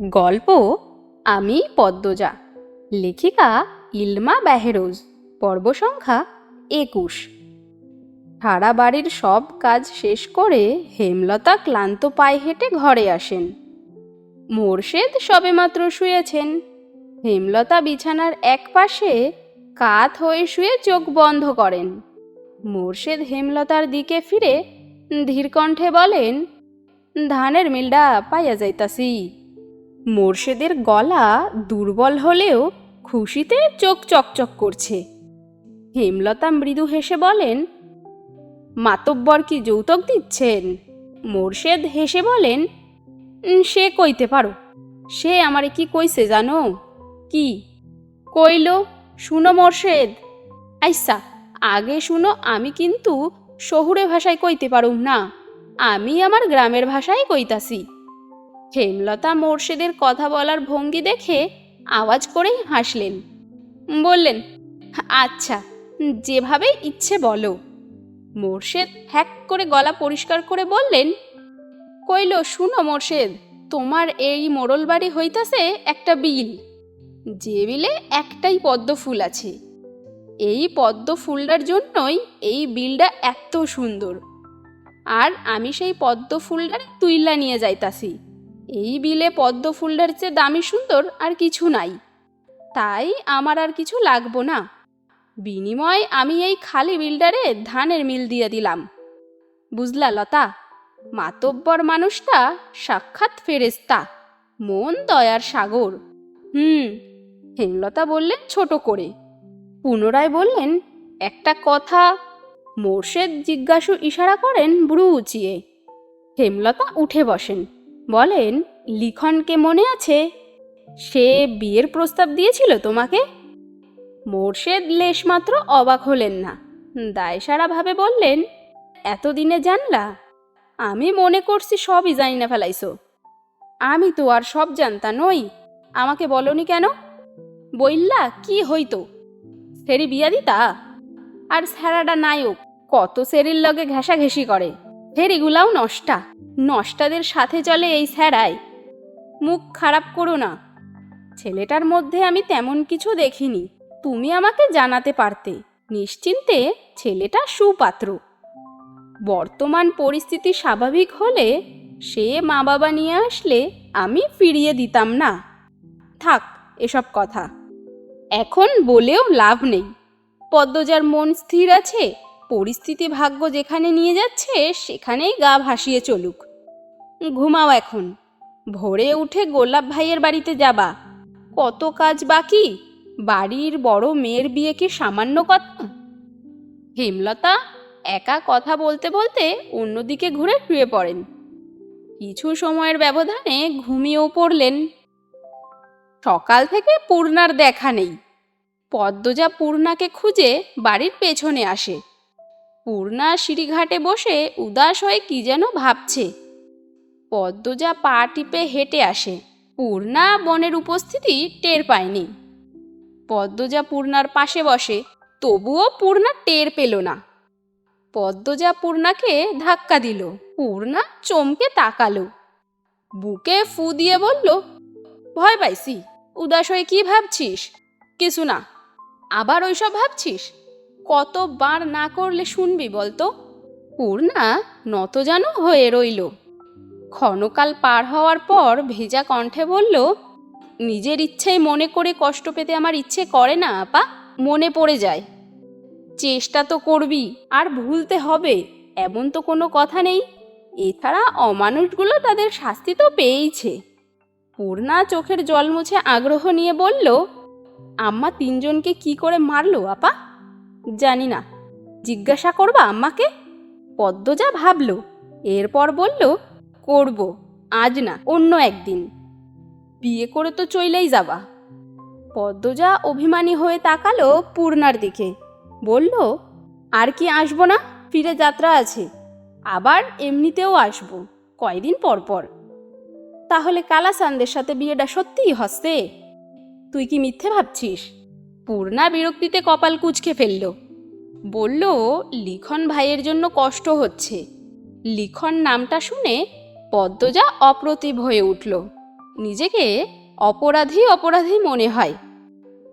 গল্প আমি পদ্মজা, লেখিকা ইলমা বেহেরোজ, পর্ব সংখ্যা একুশ। সারা বাড়ির সব কাজ শেষ করে হেমলতা ক্লান্ত পায়ে হেঁটে ঘরে আসেন। মোর্শেদ সবেমাত্র শুয়েছেন। হেমলতা বিছানার এক পাশে কাত হয়ে শুয়ে চোখ বন্ধ করেন। মোর্শেদ হেমলতার দিকে ফিরে ধীরকণ্ঠে বলেন, ধানের মিলডা পাইয়া যাইতাছি। মোর্শেদের গলা দুর্বল হলেও খুশিতে চোখ চকচক করছে। হেমলতা মৃদু হেসে বলেন, মাতব্বর কি যৌতুক দিচ্ছেন? মোর্শেদ হেসে বলেন, সে কইতে পারো। সে আমারে কি কইছে জানো? কি? কইল, শুনো মোর্শেদ। আইসা, আগে শুনো, আমি কিন্তু শহুরে ভাষায় কইতে পারুম না। আমি আমার গ্রামের ভাষায় কইতাছি। হেমলতা মোর্শেদের কথা বলার ভঙ্গি দেখে আওয়াজ করেই হাসলেন। বললেন আচ্ছা যেভাবে ইচ্ছে বলো। মোর্শেদ হ্যাক করে গলা পরিষ্কার করে বললেন, কইল, শুনো মোর্শেদ, তোমার এই মোড়ল বাড়ি হইতাছে একটা বিল। যে বিলে একটাই পদ্ম ফুল আছে। এই পদ্ম ফুলটার জন্যই এই বিলটা এত সুন্দর। আর আমি সেই পদ্ম ফুলটার তুইলা নিয়ে যাইতাছি। এই বিলে পদ্ম ফুলটার চেয়ে দামি সুন্দর আর কিছু নাই। তাই আমার আর কিছু লাগবো না। বিনিময় আমি এই খালি বিলটারে ধানের মিল দিয়ে দিলাম। বুঝলা লতা? মাতব্বর মানুষটা সাক্ষাৎ ফেরেস্তা মন দয়ার সাগর। হুম, হেমলতা বললেন ছোট করে। পুনরায় বললেন, একটা কথা, মোর্শেদ জিজ্ঞাসু ইশারা করেন ব্রু উঁচিয়ে। হেমলতা উঠে বসেন। বলেন লিখনকে মনে আছে? সে বিয়ের প্রস্তাব দিয়েছিল তোমাকে? মোর্শেদ লেশমাত্র অবাক হলেন না। দায়সারাভাবে বললেন, এতদিনে জানলা? আমি মনে করছি সবই জানি না ফেলাইছো। আমি তো আর সব জানতা নই। আমাকে বলনি কেন? বইল্লা, কি হইতো? সেরি বিয়া দিতা? আর স্যারাডা নায়ক, কত সেরির লগে ঘেঁষাঘেঁষি করে। ফেরিগুলাও নষ্টা। নষ্টাদের সাথে চলে এই স্যারাই। মুখ খারাপ করো না। ছেলেটার মধ্যে আমি তেমন কিছু দেখিনি। তুমি আমাকে জানাতে পারতে। নিশ্চিন্তে ছেলেটা সুপাত্র। বর্তমান পরিস্থিতি স্বাভাবিক হলে সে মা বাবা নিয়ে আসলে আমি ফিরিয়ে দিতাম না। থাক, এসব কথা। এখন বলেও লাভ নেই। পদ্মজার মন স্থির আছে, পরিস্থিতি ভাগ্য যেখানে নিয়ে যাচ্ছে, সেখানেই গা ভাসিয়ে চলুক। ঘুমাও এখন। ভোরে উঠে গোলাপ ভাইয়ের বাড়িতে যাবা। কত কাজ বাকি? বাড়ির বড় মেয়ের বিয়ে কি সামান্য কথা? হেমলতা, একা কথা বলতে বলতে অন্যদিকে ঘুরে শুয়ে পড়েন। কিছু সময়ের ব্যবধানে ঘুমিয়েও পড়লেন। সকাল থেকে পূর্ণার দেখা নেই। পদ্মজা পূর্ণাকে খুঁজে বাড়ির পেছনে আসে। পূর্ণা সিঁড়িঘাটে বসে উদাস হয়ে কি যেন ভাবছে। পদ্মজা পা টিপে হেঁটে আসে। পূর্ণা বনের উপস্থিতি টের পায়নি। পদ্মজা পূর্ণার পাশে বসে, তবুও পূর্ণা টের পেল না। পদ্মজা পূর্ণাকে ধাক্কা দিল। পূর্ণা চমকে তাকালো। বুকে ফু দিয়ে বলল, ভয় পাইছি। উদাস হয়ে কি ভাবছিস? কিছু না। আবার ওইসব ভাবছিস? কতবার না করলে শুনবি বলতো? পূর্ণা নতজানু হয়ে রইল। ক্ষণকাল পার হওয়ার পর ভেজা কণ্ঠে বলল, নিজের ইচ্ছেই মনে করে কষ্ট পেতে আমার ইচ্ছে করে না, আপা। মনে পড়ে যায়। চেষ্টা তো করবি, আর ভুলতে হবে, এমন তো কোনো কথা নেই। এছাড়া অমানুষগুলো তাদের শাস্তি তো পেয়েইছে। পূর্ণা চোখের জল মুছে আগ্রহ নিয়ে বলল, আম্মা তিনজনকে কি করে মারলো, আপা? জানি না। জিজ্ঞাসা করবা আম্মাকে? পদ্মজা ভাবল। এরপর বলল করব, আজ না, অন্য একদিন। বিয়ে করে তো চইলেই যাবা। পদ্মজা অভিমানী হয়ে তাকালো পূর্ণার দিকে। বলল, আর কি আসব না? ফিরে যাত্রা আছে। আবার এমনিতেও আসব, কয়দিন পর পর। তাহলে কালাসানদের সাথে বিয়েটা সত্যিই হস্তে? তুই কি মিথ্যে ভাবছিস? পূর্ণা বিরক্তিতে কপাল কুচকে ফেলল। বলল, লিখন ভাইয়ের জন্য কষ্ট হচ্ছে। লিখন নামটা শুনে পদ্মজা অপ্রতিভ হয়ে উঠল। নিজেকে অপরাধী অপরাধী মনে হয়।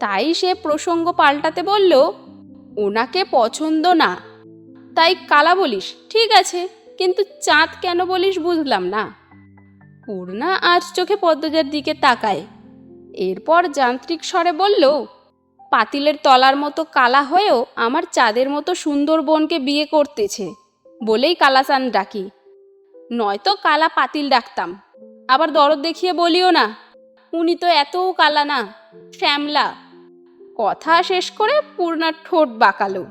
তাই সে প্রসঙ্গ পাল্টাতে বলল, ওনাকে পছন্দ না। তাই কালা বলিস, ঠিক আছে, কিন্তু চাঁদ কেন বলিস বুঝলাম না। পূর্ণা আজ চোখে পদ্মজার দিকে তাকায়। এরপর যান্ত্রিক স্বরে বলল, পাতিলের তলার মতো কালা হয়েও আমার চাঁদের মতো সুন্দর বোনকে বিয়ে করতেছে, বলেই কালাচান ডাকি। নয়তো কালা পাতিল ডাকতাম। আবার দরদ দেখিয়ে বলিও না, উনি তো এতও কালা না, শ্যামলা। কথা শেষ করে পূর্ণার ঠোঁট বাঁকালো।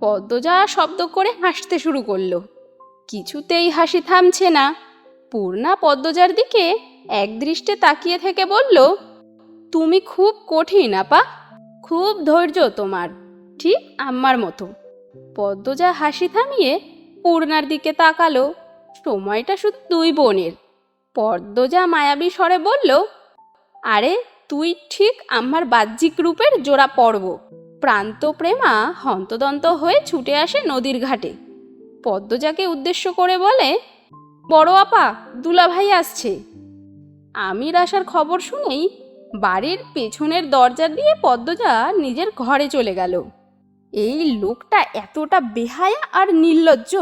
পদ্মজা শব্দ করে হাসতে শুরু করল। কিছুতেই হাসি থামছে না। পূর্ণা পদ্মজার দিকে একদৃষ্টে তাকিয়ে থেকে বলল, তুমি খুব কঠিন, আপা। খুব ধৈর্য তোমার, ঠিক আমার মতো। পদ্মজা হাসি থামিয়ে পূর্ণার দিকে তাকালো। সময়টা শুধু দুই বোনের। পদ্মজা মায়াবী স্বরে বলল, আরে, তুই ঠিক আমার বাহ্যিক রূপের জোড়া পর্ব। প্রান্ত প্রেমা হন্তদন্ত হয়ে ছুটে আসে নদীর ঘাটে। পদ্মজাকে উদ্দেশ্য করে বলে, বড় আপা, দুলাভাই আসছে। আমির আসার খবর শুনেই বাড়ির পেছনের দরজা দিয়ে পদ্মজা নিজের ঘরে চলে গেল। এই লোকটা এতটা বেহায়া আর নির্লজ্জ।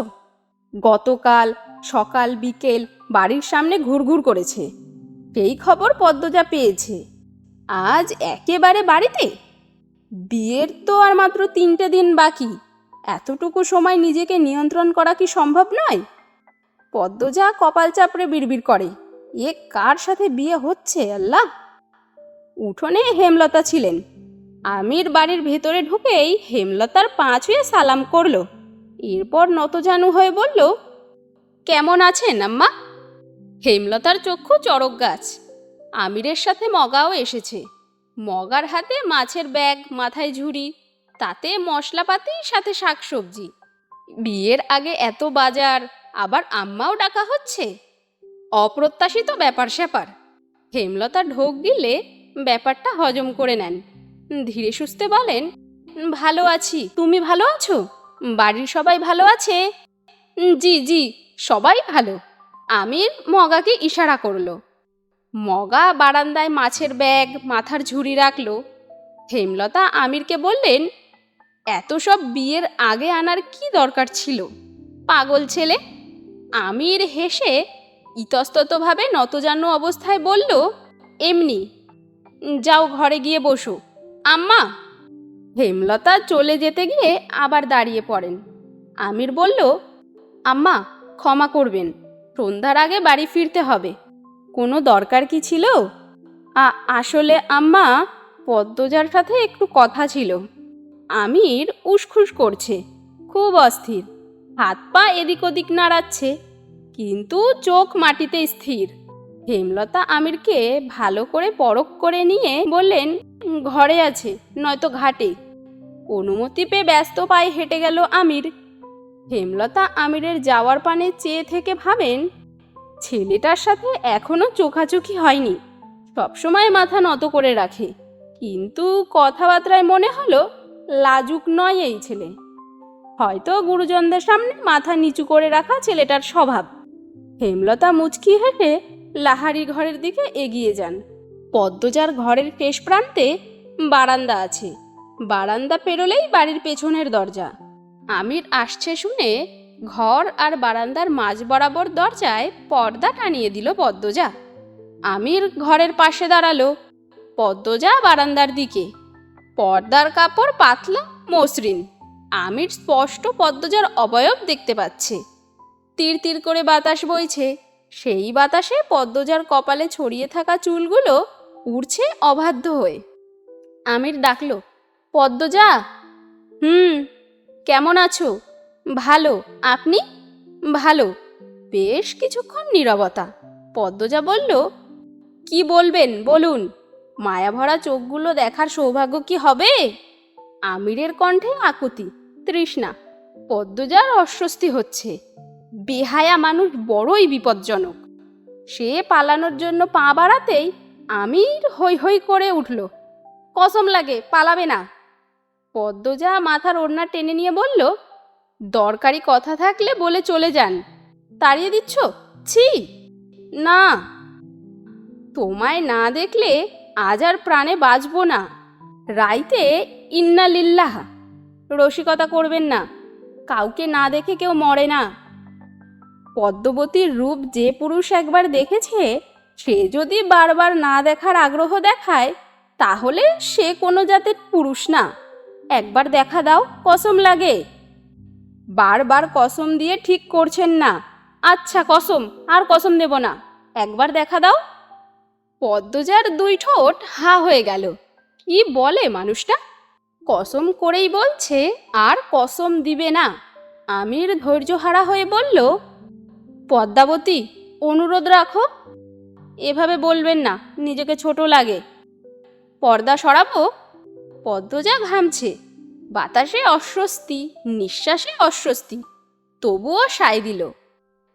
গতকাল সকাল, বিকেল বাড়ির সামনে ঘুরঘুর করেছে। এই খবর পদ্মজা পেয়েছে। আজ একেবারে বাড়িতে? বিয়ের তো আর মাত্র তিনটে দিন বাকি। এতটুকু সময় নিজেকে নিয়ন্ত্রণ করা কি সম্ভব নয়? পদ্মজা কপাল চাপড়ে বিড়বিড় করে। এ কার সাথে বিয়ে হচ্ছে, আল্লাহ? উঠোনে হেমলতা ছিলেন। আমির বাড়ির ভেতরে ঢুকেই হেমলতার পা ছুঁয়ে সালাম করল। এরপর নতজানু হয়ে বলল কেমন আছেন, আম্মা? হেমলতার চক্ষু চড়ক গাছ। আমিরের সাথে মগাও এসেছে। মগার হাতে মাছের ব্যাগ, মাথায় ঝুড়ি, তাতে মশলাপাতি, সাথে শাকসবজি। বিয়ের আগে এত বাজার, আবার আম্মাও ডাকা হচ্ছে। অপ্রত্যাশিত ব্যাপার স্যাপার। হেমলতা ঢোক গিলে ব্যাপারটা হজম করে নেন। ধীরে সুস্থে বলেন, ভালো আছি। তুমি ভালো আছো? বাড়ির সবাই ভালো আছে? জি জি। সবাই ভালো। আমির মগাকে ইশারা করল। মগা বারান্দায় মাছের ব্যাগ, মাথার ঝুড়ি রাখল। হেমলতা আমিরকে বললেন, এত সব বিয়ের আগে আনার কি দরকার ছিল? পাগল ছেলে? আমির হেসে ইতস্ততভাবে নতজানু অবস্থায় বলল, এমনি। যাও ঘরে গিয়ে বসো। আম্মা? হেমলতা চলে যেতে গিয়ে আবার দাঁড়িয়ে পড়েন। আমির বলল, আম্মা ক্ষমা করবেন। সন্ধ্যার আগে বাড়ি ফিরতে হবে। কোনো দরকার কি ছিল? আসলে আম্মা পদ্মজার সাথে একটু কথা ছিল। আমির উসখুস করছে। খুব অস্থির। হাত পা এদিক ওদিক নাড়াচ্ছে। কিন্তু চোখ মাটিতে স্থির। হেমলতা আমিরকে ভালো করে পরখ করে নিয়ে বললেন, ঘরে আছে, নয়তো ঘাটে। অনুমতি পেয়ে ব্যস্ত পায়ে হেঁটে গেল আমির। হেমলতা আমিরের যাওয়ার পানে চেয়ে থেকে ভাবেন, ছেলেটার সাথে এখনও চোখাচোখি হয়নি। সবসময় মাথা নত করে রাখে। কিন্তু কথাবার্তায় মনে হলো লাজুক নয় এই ছেলে। হয়তো গুরুজনদের সামনে মাথা নিচু করে রাখা ছেলেটার স্বভাব। হেমলতা মুচকি হেঁটে লাহারি ঘরের দিকে এগিয়ে যান। পদ্মজার ঘরের শেষ প্রান্তে বারান্দা আছে। বারান্দা পেরোলেই বাড়ির পেছনের দরজা। আমির আসছে শুনে ঘর আর বারান্দার মাঝ বরাবর দরজায় পর্দা টানিয়ে দিল পদ্মজা। আমির ঘরের পাশে দাঁড়াল। পদ্মজা বারান্দার দিকে। পর্দার কাপড় পাতলা, মসৃণ। আমির স্পষ্ট পদ্মজার অবয়ব দেখতে পাচ্ছে। তীর তীর করে বাতাস বইছে। সেই বাতাসে পদ্মজার কপালে ছড়িয়ে থাকা চুলগুলো উড়ছে অবাধ্য হয়ে। আমির ডাকলো, পদ্মজা! হুম। কেমন আছো? ভালো। আপনি? ভালো। বেশ কিছুক্ষণ নীরবতা। পদ্মজা বলল, কি বলবেন? বলুন। মায়াভরা চোখগুলো দেখার সৌভাগ্য কি হবে? আমিরের কণ্ঠে আকুতি, তৃষ্ণা। পদ্মজার অস্বস্তি হচ্ছে। বেহায়া মানুষ বড়ই বিপজ্জনক। সে পালানোর জন্য পা বাড়াতেই আমির হৈ হৈ করে উঠল। কসম লাগে, পালাবে না। পদ্মজা মাথার ওড়না টেনে নিয়ে বলল, দরকারি কথা থাকলে বলে চলে যান। তাড়িয়ে দিচ্ছ? ছি। না। তোমায় না দেখলে আজ আর প্রাণে বাঁচব না। রাইতে ইন্না লিল্লাহ। রসিকতা করবেন না। কাউকে না দেখে কেউ মরে না। পদ্মবতীর রূপ যে পুরুষ একবার দেখেছে, সে যদি বারবার না দেখার আগ্রহ দেখায়, তাহলে সে কোনো জাতের পুরুষ না। একবার দেখা দাও, কসম লাগে। বারবার কসম দিয়ে ঠিক করছেন না। আচ্ছা কসম, আর কসম দেব না। একবার দেখা দাও। পদ্মজার দুই ঠোঁট হা হয়ে গেল। কি বলে মানুষটা? কসম করেই বলছে, আর কসম দিবে না। আমির ধৈর্য হারা হয়ে বলল, পদ্মাবতী, অনুরোধ রাখো। এভাবে বলবেন না, নিজেকে ছোট লাগে। পর্দা সরাবো পদ্মজা ঘামছে। বাতাসে অস্বস্তি, নিঃশ্বাসে অস্বস্তি, তবুও সায় দিল।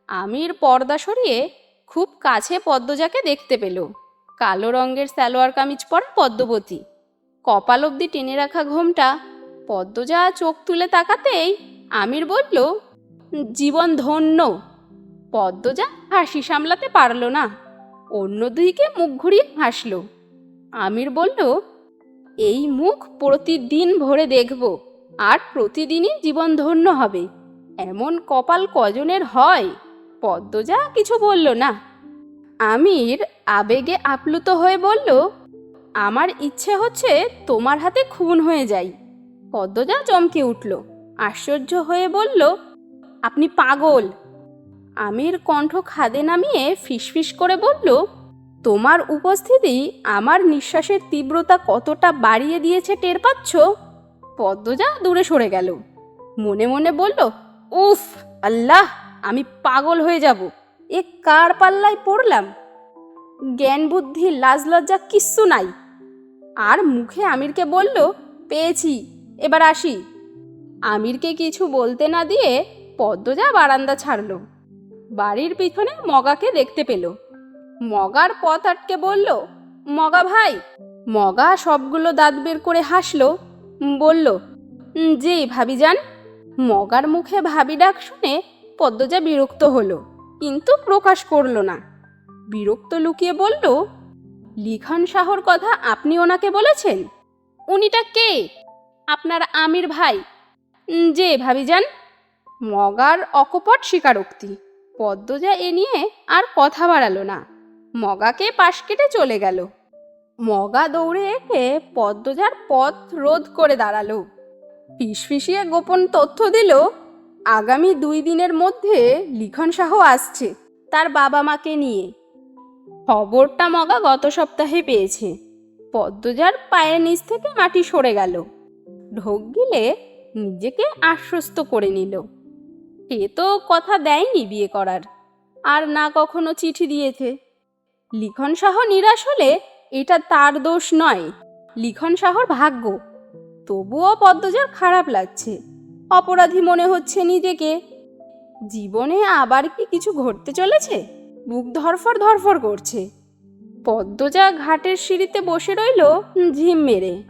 আমির পর্দা সরিয়ে খুব কাছে পদ্মজাকে দেখতে পেল। কালো রঙের সালোয়ার কামিজ পরা পদ্মবতী। কপাল অব্দি টেনে রাখা ঘোমটা পদ্মজা চোখ তুলে তাকাতেই আমির বলল, জীবন ধন্য। পদ্মজা হাসি সামলাতে পারল না। অন্যদিকে মুখ ঘুরিয়ে হাসল। আমির বলল এই মুখ প্রতিদিন ভরে দেখব, আর প্রতিদিনই জীবন ধন্য হবে। এমন কপাল কজনের হয়? পদ্মজা কিছু বলল না। আমির আবেগে আপ্লুত হয়ে বলল, আমার ইচ্ছে হচ্ছে তোমার হাতে খুন হয়ে যাই। পদ্মজা চমকে উঠল, আশ্চর্য হয়ে বলল, আপনি পাগল। আমির কণ্ঠ খাদে নামিয়ে ফিসফিস করে বলল তোমার উপস্থিতি আমার নিঃশ্বাসের তীব্রতা কতটা বাড়িয়ে দিয়েছে টের পাচ্ছ? পদ্মজা দূরে সরে গেল। মনে মনে বলল, উফ, আল্লাহ, আমি পাগল হয়ে যাব। এ কার পাল্লায় পড়লাম? জ্ঞান বুদ্ধি লাজ লজ্জা কিচ্ছু নাই। আর মুখে আমিরকে বলল, পেয়েছি, এবার আসি। আমিরকে কিছু বলতে না দিয়ে পদ্মজা বারান্দা ছাড়ল। বাড়ির পিছনে মগাকে দেখতে পেল। মগার পথ আটকে বলল মগা ভাই। মগা সবগুলো দাঁত বের করে হাসলো বলল "উম, জি ভাবি যান। মগার মুখে ভাবি ডাক শুনে পদ্মজা বিরক্ত হলো কিন্তু প্রকাশ করল না। বিরক্ত লুকিয়ে বলল লিখন শাহর কথা আপনি ওনাকে বলেছেন? উনিটা কে? আপনার আমির ভাই। "উম, যে ভাবি যান। মগার অকপট স্বীকারোক্তি। পদ্মজা এ নিয়ে আর কথা বাড়ালো না। মগাকে পাশ কেটে চলে গেল। মগা দৌড়ে এসে পদ্মজার পথ রোধ করে দাঁড়াল। ফিসফিসিয়ে গোপন তথ্য দিল, আগামী দুই দিনের মধ্যে লিখন শাহ আসছে তার বাবা মাকে নিয়ে। খবরটা মগা গত সপ্তাহে পেয়েছে। পদ্মজার পায়ের নিচ থেকে মাটি সরে গেল। ঢোক গিলে নিজেকে আশ্বস্ত করে নিল। সে তো কথা দেয়নি বিয়ে করার। আর না কখনো চিঠি দিয়েছে। লিখন শাহ নিরাশ হলে এটা তার দোষ নয়। লিখন শাহর ভাগ্য। তবুও পদ্মজার খারাপ লাগছে। অপরাধী মনে হচ্ছে নিজেকে। জীবনে আবার কি কিছু ঘটতে চলেছে? বুক ধরফর ধরফর করছে। পদ্মজা ঘাটের সিঁড়িতে বসে রইল ঝিম মেরে।